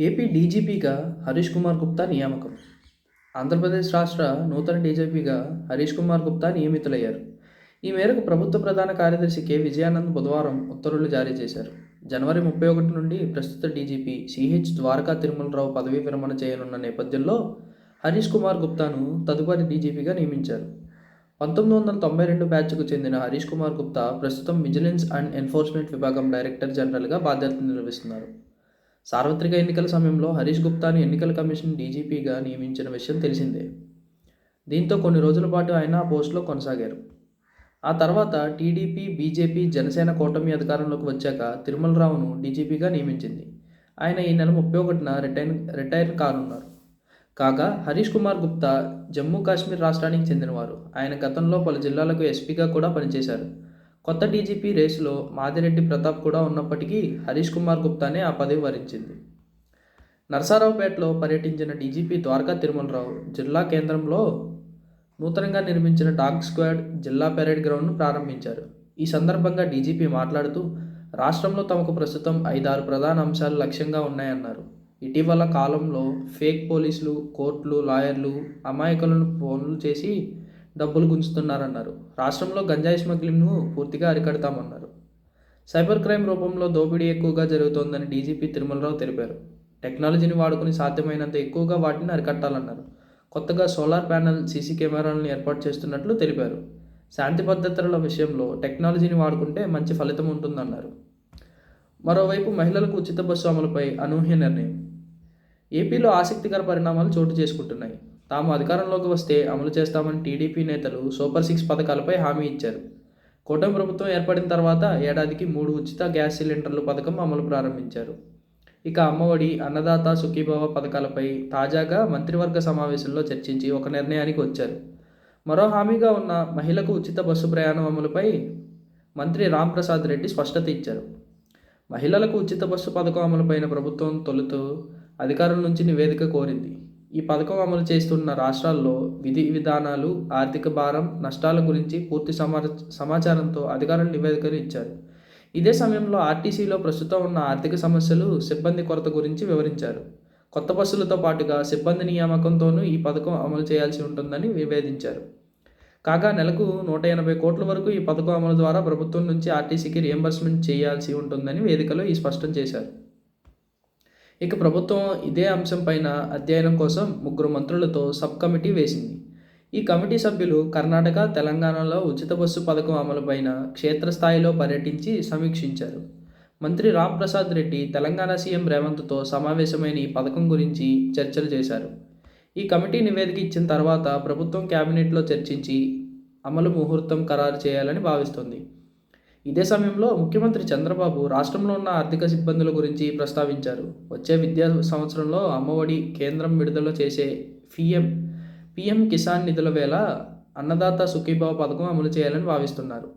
AP డీజీపీగా హరీష్ కుమార్ గుప్తా నియామకం. ఆంధ్రప్రదేశ్ రాష్ట్ర నూతన డీజీపీగా హరీష్ కుమార్ గుప్తా నియమితులయ్యారు. ఈ మేరకు ప్రభుత్వ ప్రధాన కార్యదర్శి కె. విజయానంద్ బుధవారం ఉత్తర్వులు జారీ చేశారు. జనవరి ముప్పై ఒకటి నుండి ప్రస్తుత డీజీపీ సిహెచ్ ద్వారకా తిరుమలరావు పదవీ విరమణ చేయనున్న నేపథ్యంలో హరీష్ కుమార్ గుప్తాను తదుపరి డీజీపీగా నియమించారు. పంతొమ్మిది వందల తొంభై రెండు బ్యాచ్కు చెందిన హరీష్ కుమార్ గుప్తా ప్రస్తుతం విజిలెన్స్ అండ్ ఎన్ఫోర్స్మెంట్ విభాగం డైరెక్టర్ జనరల్గా బాధ్యతలు నిర్వహిస్తున్నారు. సార్వత్రిక ఎన్నికల సమయంలో హరీష్ గుప్తాను ఎన్నికల కమిషన్ డీజీపీగా నియమించిన విషయం తెలిసిందే. దీంతో కొన్ని రోజుల పాటు ఆయన ఆ పోస్టులో కొనసాగారు. ఆ తర్వాత టీడీపీ బీజేపీ జనసేన కూటమి అధికారంలోకి వచ్చాక తిరుమలరావును డీజీపీగా నియమించింది. ఆయన ఈ నెల ముప్పై ఒకటిన రిటైర్ రిటైర్ కానున్నారు. కాగా హరీష్ కుమార్ గుప్తా జమ్మూ కాశ్మీర్ రాష్ట్రానికి చెందినవారు. ఆయన గతంలో పలు జిల్లాలకు ఎస్పీగా కూడా పనిచేశారు. కొత్త డీజీపీ రేసులో మాదిరెడ్డి ప్రతాప్ కూడా ఉన్నప్పటికీ హరీష్ కుమార్ గుప్తానే ఆ పదవి వరించింది. నరసారావుపేటలో పర్యటించిన డీజీపీ ద్వారకా తిరుమలరావు జిల్లా కేంద్రంలో నూతనంగా నిర్మించిన డాగ్ స్క్వాడ్ జిల్లా పెరేడ్ గ్రౌండ్ను ప్రారంభించారు. ఈ సందర్భంగా డీజీపీ మాట్లాడుతూ రాష్ట్రంలో తమకు ప్రస్తుతం ఐదారు ప్రధాన అంశాలు లక్ష్యంగా ఉన్నాయన్నారు. ఇటీవల కాలంలో ఫేక్ పోలీసులు కోర్టులు లాయర్లు అమాయకులను ఫోన్లు చేసి డబ్బులు గుంజుతున్నారన్నారు. రాష్ట్రంలో గంజాయి స్మగ్లింగ్ను పూర్తిగా అరికడతామన్నారు. సైబర్ క్రైమ్ రూపంలో దోపిడీ ఎక్కువగా జరుగుతోందని డీజీపీ తిరుమలరావు తెలిపారు. టెక్నాలజీని వాడుకుని సాధ్యమైనంత ఎక్కువగా వాటిని అరికట్టాలన్నారు. కొత్తగా సోలార్ ప్యానెల్ సీసీ కెమెరాలను ఏర్పాటు చేస్తున్నట్లు తెలిపారు. శాంతి భద్రతల విషయంలో టెక్నాలజీని వాడుకుంటే మంచి ఫలితం ఉంటుందన్నారు. మరోవైపు మహిళలకు ఉచిత బస్సు అమలుపై అనూహ్య నిర్ణయం. ఏపీలో ఆసక్తికర పరిణామాలు చోటు చేసుకుంటున్నాయి. తాము అధికారంలోకి వస్తే అమలు చేస్తామని టీడీపీ నేతలు సూపర్ సిక్స్ పథకాలపై హామీ ఇచ్చారు. కూటమి ప్రభుత్వం ఏర్పడిన తర్వాత ఏడాదికి మూడు ఉచిత గ్యాస్ సిలిండర్లు పథకం అమలు ప్రారంభించారు. ఇక అమ్మఒడి అన్నదాత సుఖీభవ పథకాలపై తాజాగా మంత్రివర్గ సమావేశంలో చర్చించి ఒక నిర్ణయానికి వచ్చారు. మరో హామీగా ఉన్న మహిళకు ఉచిత బస్సు ప్రయాణం అమలుపై మంత్రి రాంప్రసాద్ రెడ్డి స్పష్టత ఇచ్చారు. మహిళలకు ఉచిత బస్సు పథకం అమలుపైన ప్రభుత్వం తొలుతూ అధికారుల నుంచి నివేదిక కోరింది. ఈ పథకం అమలు చేస్తున్న రాష్ట్రాల్లో విధి విధానాలు ఆర్థిక భారం నష్టాల గురించి పూర్తి సమా సమాచారంతో అధికారులు నివేదికలు ఇచ్చారు. ఇదే సమయంలో ఆర్టీసీలో ప్రస్తుతం ఉన్న ఆర్థిక సమస్యలు సిబ్బంది కొరత గురించి వివరించారు. కొత్త బస్సులతో పాటుగా సిబ్బంది నియామకంతోనూ ఈ పథకం అమలు చేయాల్సి ఉంటుందని నివేదించారు కాగా నెలకు నూట ఎనభై కోట్ల వరకు ఈ పథకం అమలు ద్వారా ప్రభుత్వం నుంచి ఆర్టీసీకి రియంబర్స్మెంట్ చేయాల్సి ఉంటుందని వేదికలో ఈ స్పష్టం చేశారు. ఇక ప్రభుత్వం ఇదే అంశంపైన అధ్యయనం కోసం ముగ్గురు మంత్రులతో సబ్ కమిటీ వేసింది. ఈ కమిటీ సభ్యులు కర్ణాటక తెలంగాణలో ఉచిత బస్సు పథకం అమలుపైన క్షేత్రస్థాయిలో పర్యటించి సమీక్షించారు. మంత్రి రాంప్రసాద్ రెడ్డి తెలంగాణ సీఎం రేవంత్తో సమావేశమైన ఈ పథకం గురించి చర్చలు చేశారు. ఈ కమిటీ నివేదిక ఇచ్చిన తర్వాత ప్రభుత్వం కేబినెట్లో చర్చించి అమలు ముహూర్తం ఖరారు చేయాలని భావిస్తోంది. ఇదే సమయంలో ముఖ్యమంత్రి చంద్రబాబు రాష్ట్రంలో ఉన్న ఆర్థిక సిబ్బందుల గురించి ప్రస్తావించారు. వచ్చే విద్యా సంవత్సరంలో అమ్మఒడి కేంద్రం విడుదల చేసే పిఎం పిఎం కిసాన్ నిధుల వేళ అన్నదాత సుఖీభావ పథకం అమలు చేయాలని భావిస్తున్నారు.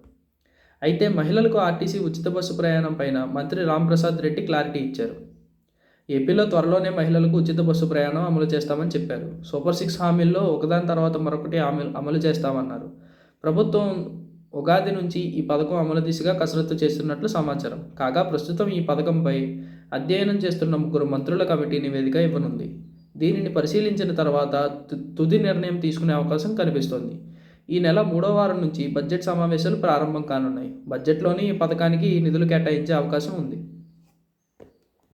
అయితే మహిళలకు ఆర్టీసీ ఉచిత బస్సు ప్రయాణం పైన మంత్రి రాంప్రసాద్ రెడ్డి క్లారిటీ ఇచ్చారు. ఏపీలో త్వరలోనే మహిళలకు ఉచిత బస్సు ప్రయాణం అమలు చేస్తామని చెప్పారు. సూపర్ సిక్స్ హామీల్లో ఒకదాని తర్వాత మరొకటి అమలు అమలు చేస్తామన్నారు. ప్రభుత్వం ఉగాది నుంచి ఈ పథకం అమలు దిశగా కసరత్తు చేస్తున్నట్లు సమాచారం. కాగా ప్రస్తుతం ఈ పథకంపై అధ్యయనం చేస్తున్న ముగ్గురు మంత్రుల కమిటీ నివేదిక ఇవ్వనుంది. దీనిని పరిశీలించిన తర్వాత తుది నిర్ణయం తీసుకునే అవకాశం కనిపిస్తోంది. ఈ నెల మూడో వారం నుంచి బడ్జెట్ సమావేశాలు ప్రారంభం కానున్నాయి. బడ్జెట్లోని ఈ పథకానికి నిధులు కేటాయించే అవకాశం ఉంది.